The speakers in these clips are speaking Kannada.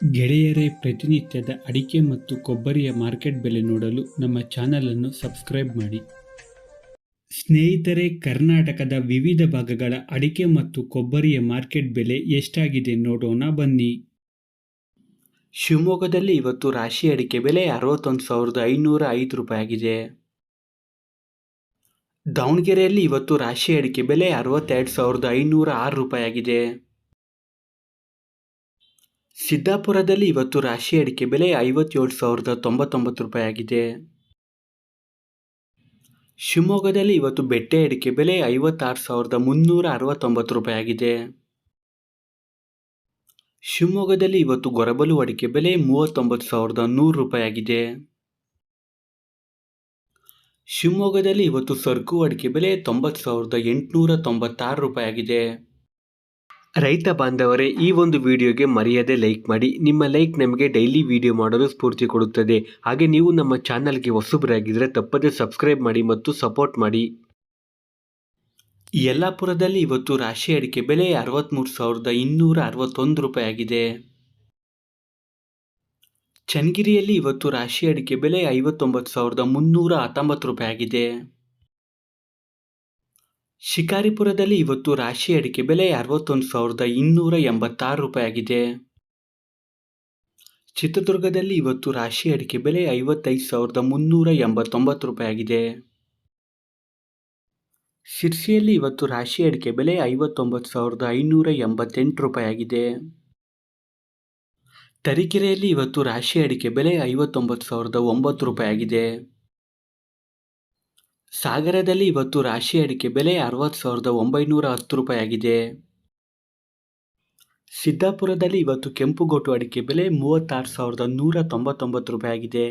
ಗೆಳೆಯರೇ, ಪ್ರತಿನಿತ್ಯದ ಅಡಿಕೆ ಮತ್ತು ಕೊಬ್ಬರಿಯ ಮಾರ್ಕೆಟ್ ಬೆಲೆ ನೋಡಲು ನಮ್ಮ ಚಾನಲನ್ನು ಸಬ್ಸ್ಕ್ರೈಬ್ ಮಾಡಿ. ಸ್ನೇಹಿತರೆ, ಕರ್ನಾಟಕದ ವಿವಿಧ ಭಾಗಗಳ ಅಡಿಕೆ ಮತ್ತು ಕೊಬ್ಬರಿಯ ಮಾರ್ಕೆಟ್ ಬೆಲೆ ಎಷ್ಟಾಗಿದೆ ನೋಡೋಣ ಬನ್ನಿ. ಶಿವಮೊಗ್ಗದಲ್ಲಿ ಇವತ್ತು ರಾಶಿ ಅಡಿಕೆ ಬೆಲೆ ಅರವತ್ತೊಂದು ಸಾವಿರದ ಐನೂರ ಐದು ರೂಪಾಯಿ ಆಗಿದೆ. ದಾವಣಗೆರೆಯಲ್ಲಿ ಇವತ್ತು ರಾಶಿ ಅಡಿಕೆ ಬೆಲೆ ಅರವತ್ತೆರಡು ಸಾವಿರದ ಐನೂರ ಆರು ರೂಪಾಯಿ ಆಗಿದೆ. ಸಿದ್ದಾಪುರದಲ್ಲಿ ಇವತ್ತು ರಾಶಿ ಅಡಿಕೆ ಬೆಲೆ ಐವತ್ತೇಳು ಸಾವಿರದ ತೊಂಬತ್ತೊಂಬತ್ತು ರೂಪಾಯಿ ಆಗಿದೆ ಶಿವಮೊಗ್ಗದಲ್ಲಿ ಇವತ್ತು ಬೆಟ್ಟೆ ಅಡಿಕೆ ಬೆಲೆ ಐವತ್ತಾರು ಸಾವಿರದ ಮುನ್ನೂರ ಅರವತ್ತೊಂಬತ್ತು ರೂಪಾಯಿ ಆಗಿದೆ ಶಿವಮೊಗ್ಗದಲ್ಲಿ ಇವತ್ತು ಗೊರಬಲು ಅಡಿಕೆ ಬೆಲೆ ಮೂವತ್ತೊಂಬತ್ತು ಸಾವಿರದ ನೂರು ರೂಪಾಯಿ ಆಗಿದೆ ಶಿವಮೊಗ್ಗದಲ್ಲಿ ಇವತ್ತು ಸರ್ಕು ಅಡಿಕೆ ಬೆಲೆ ತೊಂಬತ್ತು ಸಾವಿರದ ಎಂಟುನೂರ ತೊಂಬತ್ತಾರು ರೂಪಾಯಿ ಆಗಿದೆ ರೈತ ಬಾಂಧವರೇ, ಈ ಒಂದು ವಿಡಿಯೋಗೆ ಮರೆಯದೆ ಲೈಕ್ ಮಾಡಿ. ನಿಮ್ಮ ಲೈಕ್ ನಮಗೆ ಡೈಲಿ ವಿಡಿಯೋ ಮಾಡಲು ಸ್ಫೂರ್ತಿ ಕೊಡುತ್ತದೆ. ಹಾಗೆ ನೀವು ನಮ್ಮ ಚಾನಲ್ಗೆ ಹೊಸಬರಾಗಿದ್ದರೆ ತಪ್ಪದೆ ಸಬ್ಸ್ಕ್ರೈಬ್ ಮಾಡಿ ಮತ್ತು ಸಪೋರ್ಟ್ ಮಾಡಿ. ಯಲ್ಲಾಪುರದಲ್ಲಿ ಇವತ್ತು ರಾಶಿ ಅಡಿಕೆ ಬೆಲೆ ಅರವತ್ತ್ಮೂರು ಸಾವಿರದ ಇನ್ನೂರ ಅರವತ್ತೊಂದು ರೂಪಾಯಿ ಆಗಿದೆ. ಚನ್ನಗಿರಿಯಲ್ಲಿ ಇವತ್ತು ರಾಶಿ ಅಡಿಕೆ ಬೆಲೆ ಐವತ್ತೊಂಬತ್ತು ಸಾವಿರದ ಮುನ್ನೂರ ಹತ್ತೊಂಬತ್ತು ರೂಪಾಯಿ ಆಗಿದೆ. ಶಿಕಾರಿಪುರದಲ್ಲಿ ಇವತ್ತು ರಾಶಿ ಅಡಿಕೆ ಬೆಲೆ ಅರವತ್ತೊಂದು ಸಾವಿರದ ಇನ್ನೂರ ಎಂಬತ್ತಾರು ರೂಪಾಯಿ ಆಗಿದೆ ಚಿತ್ರದುರ್ಗದಲ್ಲಿ ಇವತ್ತು ರಾಶಿ ಅಡಿಕೆ ಬೆಲೆ ಐವತ್ತೈದು ಸಾವಿರದ ಮುನ್ನೂರ ಎಂಬತ್ತೊಂಬತ್ತು ರೂಪಾಯಿ ಆಗಿದೆ ಶಿರ್ಸಿಯಲ್ಲಿ ಇವತ್ತು ರಾಶಿ ಅಡಿಕೆ ಬೆಲೆ ಐವತ್ತೊಂಬತ್ತು ಸಾವಿರದ ಐನೂರ ಎಂಬತ್ತೆಂಟು ರೂಪಾಯಿ ಆಗಿದೆ ತರೀಕೆರೆಯಲ್ಲಿ ಇವತ್ತು ರಾಶಿ ಅಡಿಕೆ ಬೆಲೆ ಐವತ್ತೊಂಬತ್ತು ಸಾವಿರದ ಒಂಬತ್ತು ರೂಪಾಯಿ ಆಗಿದೆ ಸಾಗರದಲ್ಲಿ ಇವತ್ತು ರಾಶಿ ಅಡಿಕೆ ಬೆಲೆ ಅರವತ್ತು ಸಾವಿರದ ಒಂಬೈನೂರ ಹತ್ತು ರೂಪಾಯಿ ಆಗಿದೆ. ಸಿದ್ದಾಪುರದಲ್ಲಿ ಇವತ್ತು ಕೆಂಪುಗೋಟು ಅಡಿಕೆ ಬೆಲೆ ಮೂವತ್ತಾರು ಸಾವಿರದ ನೂರ ತೊಂಬತ್ತೊಂಬತ್ತು ರೂಪಾಯಿ ಆಗಿದೆ.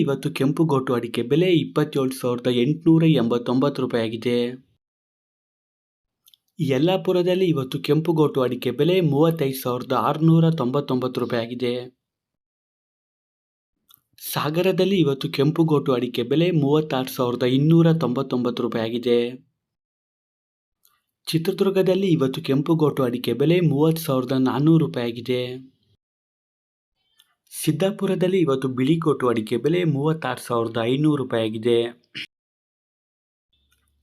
ಇವತ್ತು ಕೆಂಪುಗೋಟು ಅಡಿಕೆ ಬೆಲೆ ಇಪ್ಪತ್ತೇಳು ಸಾವಿರದ ಎಂಟುನೂರ ಎಂಬತ್ತೊಂಬತ್ತು ರೂಪಾಯಿ ಆಗಿದೆ. ಯಲ್ಲಾಪುರದಲ್ಲಿ ಇವತ್ತು ಕೆಂಪುಗೋಟು ಅಡಿಕೆ ಬೆಲೆ ಮೂವತ್ತೈದು ಸಾವಿರದ ಆರುನೂರ ತೊಂಬತ್ತೊಂಬತ್ತು ರೂಪಾಯಿ ಆಗಿದೆ. ಸಾಗರದಲ್ಲಿ ಇವತ್ತು ಕೆಂಪುಗೋಟು ಅಡಿಕೆ ಬೆಲೆ ಮೂವತ್ತಾರು ಸಾವಿರದ ಇನ್ನೂರ ತೊಂಬತ್ತೊಂಬತ್ತು ರೂಪಾಯಿ ಆಗಿದೆ. ಚಿತ್ರದುರ್ಗದಲ್ಲಿ ಇವತ್ತು ಕೆಂಪುಗೋಟು ಅಡಿಕೆ ಬೆಲೆ ಮೂವತ್ತು ಸಾವಿರದ ನಾನ್ನೂರು ರೂಪಾಯಿ ಆಗಿದೆ. ಸಿದ್ದಾಪುರದಲ್ಲಿ ಇವತ್ತು ಬಿಳಿಗೋಟು ಅಡಿಕೆ ಬೆಲೆ ಮೂವತ್ತಾರು ಸಾವಿರದ ಐನೂರು ರೂಪಾಯಿ ಆಗಿದೆ.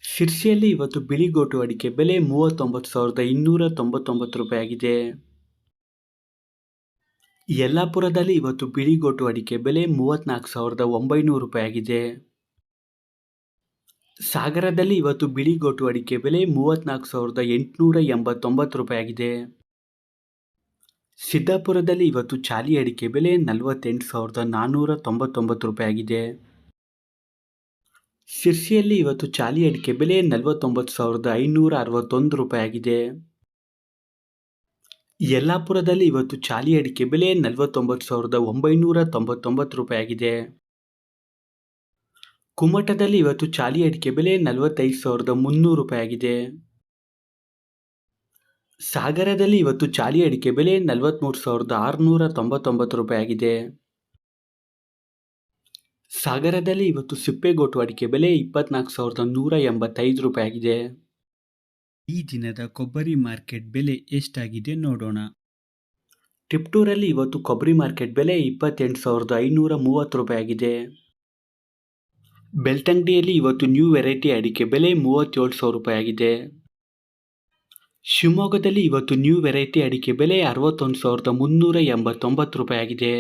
ಶಿರ್ಸಿಯಲ್ಲಿ ಇವತ್ತು ಬಿಳಿಗೋಟು ಅಡಿಕೆ ಬೆಲೆ ಮೂವತ್ತೊಂಬತ್ತು ಸಾವಿರದ ಇನ್ನೂರ ತೊಂಬತ್ತೊಂಬತ್ತು ರೂಪಾಯಿ ಆಗಿದೆ. ಯಲ್ಲಾಪುರದಲ್ಲಿ ಇವತ್ತು ಬಿಳಿಗೋಟು ಅಡಿಕೆ ಬೆಲೆ ಮೂವತ್ತ್ನಾಲ್ಕು ಸಾವಿರದ ಒಂಬೈನೂರು ರೂಪಾಯಿ ಆಗಿದೆ. ಸಾಗರದಲ್ಲಿ ಇವತ್ತು ಬಿಳಿಗೋಟು ಅಡಿಕೆ ಬೆಲೆ ಮೂವತ್ತ್ನಾಲ್ಕು ಸಾವಿರದ ಎಂಟುನೂರ ಎಂಬತ್ತೊಂಬತ್ತು ರೂಪಾಯಿ ಆಗಿದೆ. ಸಿದ್ದಾಪುರದಲ್ಲಿ ಇವತ್ತು ಚಾಲಿ ಅಡಿಕೆ ಬೆಲೆ ನಲವತ್ತೆಂಟು ಸಾವಿರದ ನಾನ್ನೂರ ತೊಂಬತ್ತೊಂಬತ್ತು ರೂಪಾಯಿ ಆಗಿದೆ. ಶಿರ್ಸಿಯಲ್ಲಿ ಇವತ್ತು ಚಾಲಿ ಅಡಿಕೆ ಬೆಲೆ ನಲವತ್ತೊಂಬತ್ತು ಸಾವಿರದ ಐನೂರ ಅರವತ್ತೊಂದು ರೂಪಾಯಿ ಆಗಿದೆ. ಯಲ್ಲಾಪುರದಲ್ಲಿ ಇವತ್ತು ಚಾಲಿ ಅಡಿಕೆ ಬೆಲೆ ನಲವತ್ತೊಂಬತ್ತು ಸಾವಿರದ ಒಂಬೈನೂರ ತೊಂಬತ್ತೊಂಬತ್ತು ರೂಪಾಯಿ ಆಗಿದೆ ಕುಮಟದಲ್ಲಿ ಇವತ್ತು ಚಾಲಿ ಅಡಿಕೆ ಬೆಲೆ ನಲವತ್ತೈದು ಸಾವಿರದ ಮುನ್ನೂರು ರೂಪಾಯಿ ಆಗಿದೆ ಸಾಗರದಲ್ಲಿ ಇವತ್ತು ಚಾಲಿ ಅಡಿಕೆ ಬೆಲೆ ನಲವತ್ತ್ಮೂರು ಸಾವಿರದ ಆರುನೂರ ತೊಂಬತ್ತೊಂಬತ್ತು ರೂಪಾಯಿ ಆಗಿದೆ ಸಾಗರದಲ್ಲಿ ಇವತ್ತು ಸಿಪ್ಪೆಗೋಟು ಅಡಿಕೆ ಬೆಲೆ ಇಪ್ಪತ್ನಾಲ್ಕು ಸಾವಿರದ ನೂರ ಎಂಬತ್ತೈದು ರೂಪಾಯಿ ಆಗಿದೆ ಈ ದಿನದ ಕೊಬ್ಬರಿ ಮಾರ್ಕೆಟ್ ಬೆಲೆ ಎಷ್ಟಾಗಿದೆ ನೋಡೋಣ. ಟಿಪ್ಟೂರಲ್ಲಿ ಇವತ್ತು ಕೊಬ್ಬರಿ ಮಾರ್ಕೆಟ್ ಬೆಲೆ ಇಪ್ಪತ್ತೆಂಟು ಸಾವಿರದ ಐನೂರ ಮೂವತ್ತು ರೂಪಾಯಿ ಆಗಿದೆ ಬೆಳ್ತಂಗಡಿಯಲ್ಲಿ ಇವತ್ತು ನ್ಯೂ ವೆರೈಟಿ ಅಡಿಕೆ ಬೆಲೆ ಮೂವತ್ತೇಳು ಸಾವಿರ ರೂಪಾಯಿ ಆಗಿದೆ ಶಿವಮೊಗ್ಗದಲ್ಲಿ ಇವತ್ತು ನ್ಯೂ ವೆರೈಟಿ ಅಡಿಕೆ ಬೆಲೆ ಅರವತ್ತೊಂದು ಸಾವಿರದ ಮುನ್ನೂರ ಎಂಬತ್ತೊಂಬತ್ತು ರೂಪಾಯಿ ಆಗಿದೆ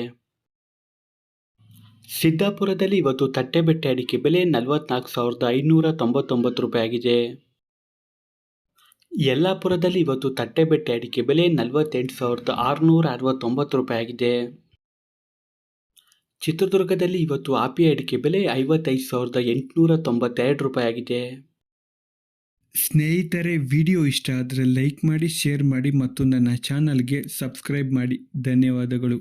ಸಿದ್ದಾಪುರದಲ್ಲಿ ಇವತ್ತು ತಟ್ಟೆಬೆಟ್ಟೆ ಅಡಿಕೆ ಬೆಲೆ ನಲವತ್ನಾಲ್ಕು ಸಾವಿರದ ಐನೂರ ತೊಂಬತ್ತೊಂಬತ್ತು ರೂಪಾಯಿ ಆಗಿದೆ ಯಲ್ಲಾಪುರದಲ್ಲಿ ಇವತ್ತು ತಟ್ಟೆಬೆಟ್ಟೆ ಅಡಿಕೆ ಬೆಲೆ ನಲವತ್ತೆಂಟು ಸಾವಿರದ ಆರುನೂರ ಅರವತ್ತೊಂಬತ್ತು ರೂಪಾಯಿ ಆಗಿದೆ ಚಿತ್ರದುರ್ಗದಲ್ಲಿ ಇವತ್ತು ಆಪಿ ಅಡಿಕೆ ಬೆಲೆ ಐವತ್ತೈದು ಸಾವಿರದ ಎಂಟುನೂರ ತೊಂಬತ್ತೆರಡು ರೂಪಾಯಿ ಆಗಿದೆ ಸ್ನೇಹಿತರೆ, ವಿಡಿಯೋ ಇಷ್ಟ ಆದರೆ ಲೈಕ್ ಮಾಡಿ, ಶೇರ್ ಮಾಡಿ ಮತ್ತು ನನ್ನ ಚಾನಲ್ಗೆ ಸಬ್ಸ್ಕ್ರೈಬ್ ಮಾಡಿ. ಧನ್ಯವಾದಗಳು.